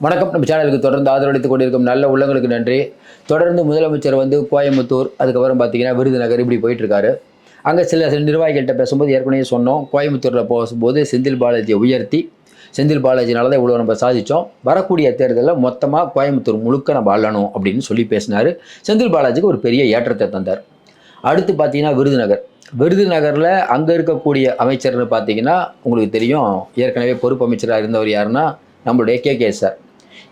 வணக்கம். நம்ம சேனலுக்கு தொடர்ந்து ஆதரவளித்துக் கொண்டிருக்கும் நல்ல உள்ளங்களுக்கு நன்றி. தொடர்ந்து முதலமைச்சர் வந்து கோயம்புத்தூர் அதுக்கப்புறம் பார்த்தீங்கன்னா விருதுநகர் இப்படி போயிட்டுருக்காரு. அங்கே சில சில நிர்வாகிகள்கிட்ட பேசும்போது ஏற்கனவே சொன்னோம். கோயம்புத்தூரில் போகும்போது செந்தில் பாலாஜியை உயர்த்தி செந்தில் பாலாஜினால தான் இவ்வளோ நம்ம சாதித்தோம் வரக்கூடிய தேர்தலில் மொத்தமாக கோயம்புத்தூர் முழுக்க நம்ம ஆளணும் அப்படின்னு சொல்லி பேசினார். செந்தில் பாலாஜிக்கு ஒரு பெரிய ஏற்றத்தை தந்தார். அடுத்து பார்த்தீங்கன்னா விருதுநகர். விருதுநகரில் அங்கே இருக்கக்கூடிய அமைச்சர்னு பார்த்தீங்கன்னா உங்களுக்கு தெரியும் ஏற்கனவே பொறுப்பு அமைச்சராக இருந்தவர் யாருன்னா நம்மளுடைய கே கே சார்.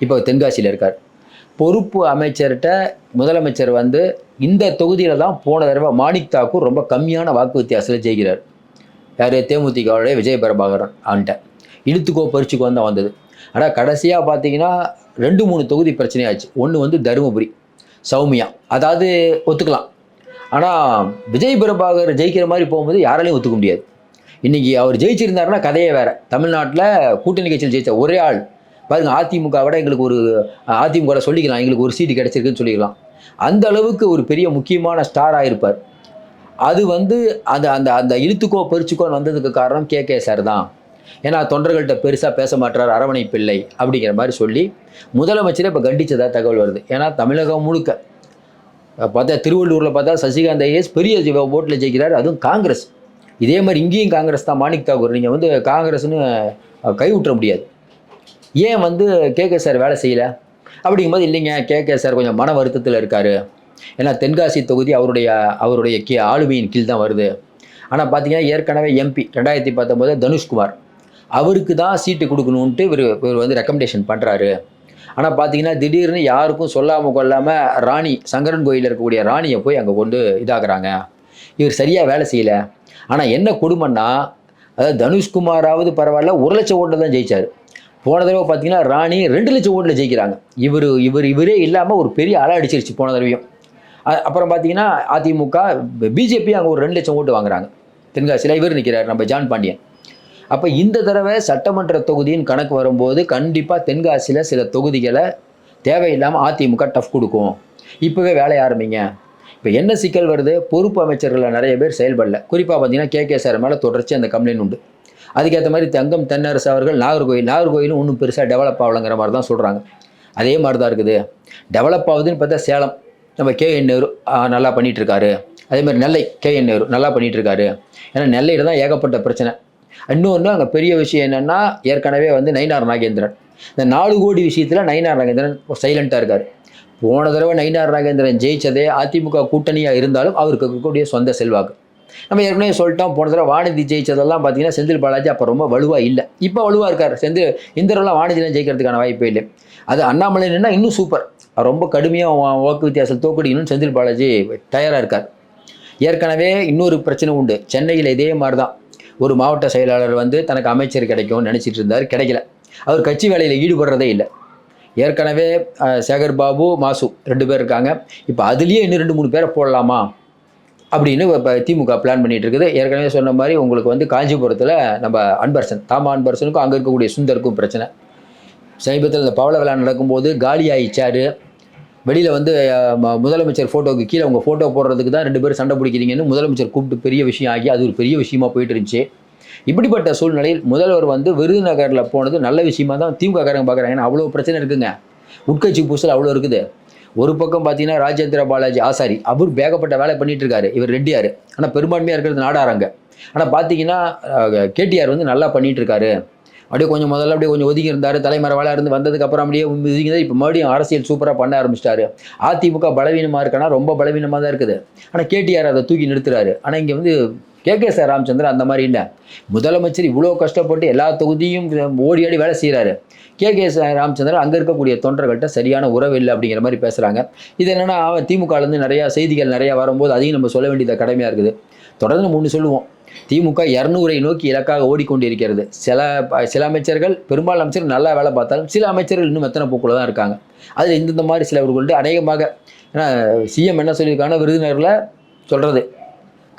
இப்போ தென்காசியில் இருக்கார். பொறுப்பு அமைச்சர்கிட்ட முதலமைச்சர் வந்து இந்த தொகுதியில் தான் போன தடவை மாணிக் தாக்கூர் ரொம்ப கம்மியான வாக்கு வித்தியாசத்தில் ஜெயிக்கிறார். யார்? தேமுதிகவுடைய விஜய் பிரபாகரன் ஆண்ட. இழுத்துக்கோ பறிச்சுக்கோ தான் வந்தது. ஆனால் கடைசியாக பார்த்தீங்கன்னா ரெண்டு மூணு தொகுதி பிரச்சனையாச்சு. ஒன்று வந்து தருமபுரி சௌமியா. அதாவது ஒத்துக்கலாம். ஆனால் விஜய் பிரபாகர் ஜெயிக்கிற மாதிரி போகும்போது யாராலையும் ஒத்துக்க முடியாது. இன்றைக்கி அவர் ஜெயிச்சிருந்தாருன்னா கதையே வேறு. தமிழ்நாட்டில் கூட்டணி கட்சியில் ஜெயிச்ச ஒரே ஆள் பாருங்கள் அதிமுக விட எங்களுக்கு ஒரு அதிமுக சொல்லிக்கலாம் எங்களுக்கு ஒரு சீட்டு கிடச்சிருக்குன்னு சொல்லிக்கலாம். அந்த அளவுக்கு ஒரு பெரிய முக்கியமான ஸ்டாராக இருப்பார் அது வந்து அந்த அந்த அந்த இழுத்துக்கோ பறிச்சுக்கோன்னு வந்ததுக்கு காரணம் கே. கே. சார் தான். ஏன்னா தொண்டர்கள்ட்ட பெருசாக பேச மாட்டார் அரவணைப்பில்லை அப்படிங்கிற மாதிரி சொல்லி முதலமைச்சரே இப்போ கண்டித்ததாக தகவல் வருது. ஏன்னா தமிழகம் முழுக்க. பார்த்தா திருவள்ளூரில் பார்த்தா சசிகாந்த் ஐஎஸ் பெரிய ஓட்டில் ஜெயிக்கிறார் அதுவும் காங்கிரஸ். இதே மாதிரி இங்கேயும் காங்கிரஸ் தான் மாணிக் தாகூர். நீங்கள் வந்து காங்கிரஸ்னு அஹ், முடியாது. ஏன் வந்து கே. கே. சார் வேலை செய்யலை? அப்படிங்கும்போது இல்லைங்க. கே. கே. சார் கொஞ்சம் மன வருத்தத்தில் இருக்கார். ஏன்னா தென்காசி தொகுதி அவருடைய அவருடைய கீ. ஆளுமையின் கீழ் தான் வருது. ஆனால் பார்த்தீங்கன்னா ஏற்கனவே எம்பி ரெண்டாயிரத்தி பத்தொம்போது தனுஷ்குமார். அவருக்கு தான் சீட்டு கொடுக்கணுன்ட்டு இவர் இவர் வந்து ரெக்கமெண்டேஷன் பண்ணுறாரு ஆனால் பார்த்தீங்கன்னா திடீர்னு யாருக்கும் சொல்லாமல் கொள்ளாமல் ராணி சங்கரன் கோயிலில் இருக்கக்கூடிய ராணியை போய் அங்கே கொண்டு இதாகிறாங்க இவர் சரியாக வேலை செய்யலை. ஆனால் என்ன கொடுமைன்னா அதாவது தனுஷ்குமாராவது பரவாயில்ல ஒரு லட்சம் ஓட்டில் தான் ஜெயிச்சார். போன தடவை பார்த்தீங்கன்னா ராணி ரெண்டு லட்சம் ஓட்டில் ஜெயிக்கிறாங்க. இவர் இவர் இவரே இல்லாமல் ஒரு பெரிய அலை அடிச்சிருச்சு போன தடவையும். அப்புறம் பார்த்தீங்கன்னா அதிமுக பிஜேபி அங்கே ஒரு ரெண்டு லட்சம் ஓட்டு வாங்குறாங்க. தென்காசியில் இவர் நிற்கிறார் நம்ம ஜான் பாண்டியன். அப்போ இந்த தடவை சட்டமன்ற தொகுதியின் கணக்கு வரும்போது கண்டிப்பாக தென்காசியில் சில தொகுதிகளை தேவையில்லாமல் அதிமுக டஃப் கொடுக்கும். இப்போவே வேலையை ஆரம்பிங்க. இப்போ என்ன சிக்கல் வருது? பொறுப்பு அமைச்சர்களில் நிறைய பேர் செயல்படல. குறிப்பாக பார்த்தீங்கன்னா கே கே சார் மேலே தொடர்ச்சி அந்த கம்ப்ளைண்ட் உண்டு. அதுக்கேற்ற மாதிரி தங்கம் தென்னரசு அவர்கள் நாகர்கோயில் நாகர்கோயிலும் ஒன்றும் பெருசாக டெவலப் ஆகலைங்கிற மாதிரி தான் சொல்கிறாங்க அதே மாதிரி தான் இருக்குது. டெவலப் ஆகுதுன்னு பார்த்தா சேலம். நம்ம கே என் நேரு நல்லா பண்ணிகிட்ருக்காரு அதே மாதிரி நெல்லை கே என் நேரு நல்லா பண்ணிகிட்ருக்காரு ஏன்னா நெல்லையில் தான் ஏகப்பட்ட பிரச்சனை. இன்னொன்று அங்கே பெரிய விஷயம் என்னென்னா ஏற்கனவே வந்து நயினார் நாகேந்திரன். இந்த நாலு கோடி விஷயத்தில் நயினார் நாகேந்திரன் சைலண்ட்டாக இருக்கார். போன தடவை நயினார் நாகேந்திரன் ஜெயிச்சதே அதிமுக கூட்டணியாக இருந்தாலும் அவருக்கு இருக்கக்கூடிய சொந்த செல்வாக்கு. நம்ம ஏற்கனவே சொல்லிட்டோம் போன தடவை வானதி ஜெயிச்சதெல்லாம் பார்த்தீங்கன்னா செந்தில் பாலாஜி அப்போ ரொம்ப வலுவாக இல்லை. இப்போ வலுவாக இருக்கார். செந்தில் இந்த தடவை வானதிலாம் ஜெயிக்கிறதுக்கான வாய்ப்பே இல்லை. அது அண்ணாமலை நின்னா இன்னும் சூப்பர் ரொம்ப கடுமையாக வாக்கு வித்தியாசம் தோக்கடிக்கணும்னு செந்தில் பாலாஜி தயாராக இருக்கார். ஏற்கனவே இன்னொரு பிரச்சனை உண்டு. சென்னையில் இதே மாதிரி தான் ஒரு மாவட்ட செயலாளர் வந்து தனக்கு அமைச்சர் கிடைக்கும்னு நினச்சிட்டு இருந்தார். கிடைக்கல. அவர் கட்சி வேலையில் ஈடுபடுறதே இல்லை. ஏற்கனவே சேகர் பாபு மாசு ரெண்டு பேர் இருக்காங்க. இப்போ அதுலேயே இன்னும் ரெண்டு மூணு பேரை போடலாமா? அப்படின்னு இப்போ திமுக பிளான் பண்ணிகிட்டு இருக்குது. ஏற்கனவே சொன்ன மாதிரி உங்களுக்கு வந்து காஞ்சிபுரத்தில் நம்ம அன்பரசன் தாமா அன்பரசனுக்கும் அங்கே இருக்கக்கூடிய சுந்தருக்கும் பிரச்சனை. சமீபத்தில் இந்த பவள விழா நடக்கும்போது காலி ஆயிச்சாரு வெளியில் வந்து முதலமைச்சர் ஃபோட்டோவுக்கு கீழே உங்கள் ஃபோட்டோ போடுறதுக்கு தான் ரெண்டு பேரும் சண்டை பிடிக்கிறீங்கன்னு முதலமைச்சர் கூப்பிட்டு பெரிய விஷயம் ஆகி அது ஒரு பெரிய விஷயமா போயிட்டு இருந்துச்சு. இப்படிப்பட்ட சூழ்நிலையில் முதல்வர் வந்து விருதுநகரில் போனது நல்ல விஷயமா தான் திமுக காரங்க பார்க்குறாங்க ஏன்னா அவ்வளோ பிரச்சனை இருக்குங்க. உட்கட்சி பூசல் அவ்வளோ இருக்குது. ஒரு பக்கம் பார்த்தீங்கன்னா ராஜேந்திர பாலாஜி ஆசாரி அவர் வேகப்பட்ட வேலை பண்ணிட்டு இருக்காரு இவர் ரெட்டியார் ஆனால் பெரும்பான்மையாக இருக்கிறது நாடாராங்க. ஆனால் பார்த்தீங்கன்னா கேடிஆர் வந்து நல்லா பண்ணிட்டு இருக்காரு அப்படியே கொஞ்சம் முதல்ல அப்படியே கொஞ்சம் ஒதுங்கி இருந்தார். தலைமறைவாளாக இருந்து வந்ததுக்கு அப்புறம் அப்படியே ஒதுங்கி இப்போ மறுபடியும் அரசியல் சூப்பராக பண்ண ஆரம்பிச்சிட்டாரு. அதிமுக பலவீனமாக இருக்கானா ரொம்ப பலவீனமாக தான் இருக்குது. ஆனால் கேடிஆர் அதை தூக்கி நிறுத்துறாரு. ஆனால் இங்கே வந்து கே கே சார் ராமச்சந்திரன் அந்த மாதிரி இல்லை. முதலமைச்சர் இவ்வளோ கஷ்டப்பட்டு எல்லா தொகுதியும் ஓடி ஆடி வேலை செய்கிறாரு கே கே சார் ராமச்சந்திரன் அங்கே இருக்கக்கூடிய தொண்டர்கள்ட்ட சரியான உறவு இல்லை அப்படிங்கிற மாதிரி பேசுகிறாங்க இது என்னென்னா அவன் திமுகலேருந்து நிறையா செய்திகள் நிறையா வரும்போது அதையும் நம்ம சொல்ல வேண்டியது கடமையாக இருக்குது. தொடர்ந்து மூணு சொல்லுவோம். திமுக இரநூறை நோக்கி இலக்காக ஓடிக்கொண்டிருக்கிறது. சில ப- சில அமைச்சர்கள் பெரும்பாலும் அமைச்சர்கள் நல்லா வேலை பார்த்தாலும் சில அமைச்சர்கள் இன்னும் எத்தனை போக்குள்ள தான் இருக்காங்க. அதில் இந்தந்த மாதிரி சிலவர்கள் அநேகமாக ஏன்னா சிஎம் என்ன சொல்லியிருக்காங்கன்னா விருதுநகரில் சொல்கிறது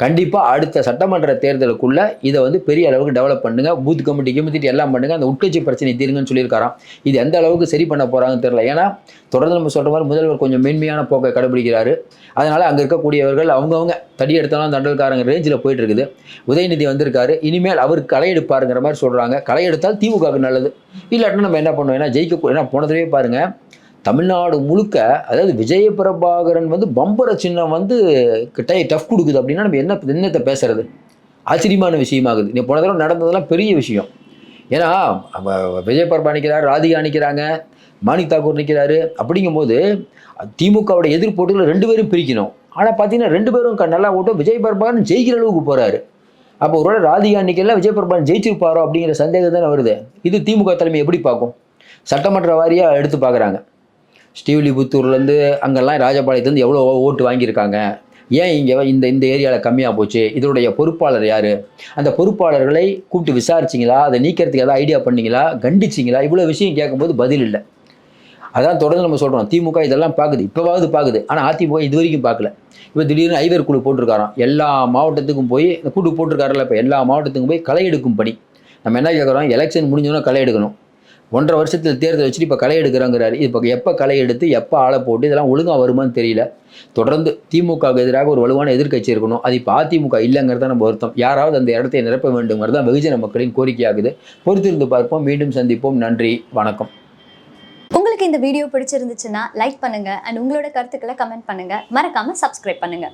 கண்டிப்பாக அடுத்த சட்டமன்ற தேர்தலுக்குள்ள இதை வந்து பெரிய அளவுக்கு டெவலப் பண்ணுங்க. பூத் கமிட்டி கிமிட்டி எல்லாம் பண்ணுங்க. அந்த உட்கட்சி பிரச்சனை தீருங்கன்னு சொல்லியிருக்காராம். இது எந்த அளவுக்கு சரி பண்ண போறாங்கன்னு தெரியல. ஏன்னா தொடர்ந்து நம்ம சொல்ற மாதிரி முதல்வர் கொஞ்சம் மென்மையான போக்கை கடைபிடிக்கிறாரு. அதனால அங்கே இருக்கக்கூடியவர்கள் அவங்கவுங்க தடி எடுத்தாலும் தண்டல்காரங்க ரேஞ்சில் போயிட்டு இருக்குது. உதயநிதி வந்திருக்காரு. இனிமேல் அவர் களை எடுப்பாருங்கிற மாதிரி சொல்றாங்க. களை எடுத்தால் திமுகவுக்கு நல்லது. இல்லாட்டினா நம்ம என்ன பண்ணுவோம்? ஏன்னா ஜெயிக்க ஏன்னா போன பாருங்கள் பாருங்க. தமிழ்நாடு முழுக்க அதாவது விஜய பிரபாகரன் வந்து பம்பர சின்னம் வந்து கிட்டே டஃப் கொடுக்குது அப்படின்னா நம்ம என்ன என்னத்தை பேசுறது? ஆச்சரியமான விஷயமாகுது. நீ போன தடவை நடந்ததெல்லாம் பெரிய விஷயம். ஏன்னா விஜய் பிரபா நிற்கிறார் ராதிகா நிற்கிறாங்க மாணிக் தாக்கூர் நிற்கிறாரு அப்படிங்கும்போது திமுகவோட எதிர்ப்போட்டியில் ரெண்டு பேரும் பிரிக்கணும். ஆனால் பார்த்தீங்கன்னா ரெண்டு பேரும் க- நல்லா ஓட்டும். விஜய் பிரபாகரன் ஜெயிக்கிற அளவுக்கு போகிறாரு அப்போ ஒருவேளை ராதிகா நிற்கலாம் விஜய் பிரபாகரன் ஜெயிச்சிருப்பாரோ அப்படிங்கிற சந்தேகம் தானே வருது. இது திமுக தலைமை எப்படி பார்க்கும்? சட்டமன்ற வாரியாக எடுத்து பார்க்குறாங்க. ஸ்ரீவில்லிபுத்தூர்லேருந்து அங்கெல்லாம் ராஜபாளையத்துலேருந்து எவ்வளோ ஓட்டு வாங்கியிருக்காங்க. ஏன் இங்கே இந்த இந்த ஏரியாவில் கம்மியாக போச்சு? இதனுடைய பொறுப்பாளர் யார்? அந்த பொறுப்பாளர்களை கூப்பிட்டு விசாரிச்சிங்களா? அதை நீக்கிறதுக்கு ஏதாவது ஐடியா பண்ணீங்களா? கண்டிச்சிங்களா? இவ்வளோ விஷயம் கேட்கும்போது பதில் இல்லை. அதான் தொடர்ந்து நம்ம சொல்கிறோம் திமுக இதெல்லாம் பார்க்குது இப்போவாவது பார்க்குது ஆனால் அதிமுக இது வரைக்கும் பார்க்கல இப்போ திடீர்னு ஐவர் குழு போட்டிருக்காராம். எல்லா மாவட்டத்துக்கும் போய் இந்த கூட்டு போட்டிருக்காருல்ல இப்போ எல்லா மாவட்டத்துக்கும் போய் களை எடுக்கும் பணி. நம்ம என்ன கேட்குறோம்? எலெக்ஷன் முடிஞ்சோன்னா களை எடுக்கணும். ஒன்றரை வருஷத்தில் தேர்தல் வச்சுட்டு இப்போ களை எடுக்கிறாங்கிறாரு. இப்போ எப்போ களை எடுத்து எப்போ ஆளை போட்டு இதெல்லாம் ஒழுங்காக வருமான்னு தெரியல. தொடர்ந்து திமுகவுக்கு எதிராக ஒரு வலுவான எதிர்க்கட்சி இருக்கணும். அது இப்போ அதிமுக இல்லைங்கிறத நம்ம வருத்தம். யாராவது அந்த இடத்தை நிரப்ப வேண்டுங்கிறது தான் வெகுஜன மக்களின் கோரிக்கையாகுது. பொறுத்திருந்து பார்ப்போம். மீண்டும் சந்திப்போம். நன்றி. வணக்கம். உங்களுக்கு இந்த வீடியோ பிடிச்சிருந்துச்சுன்னா லைக் பண்ணுங்க. அண்ட் உங்களோட கருத்துக்களை கமெண்ட் பண்ணுங்க. மறக்காம சப்ஸ்கிரைப் பண்ணுங்க.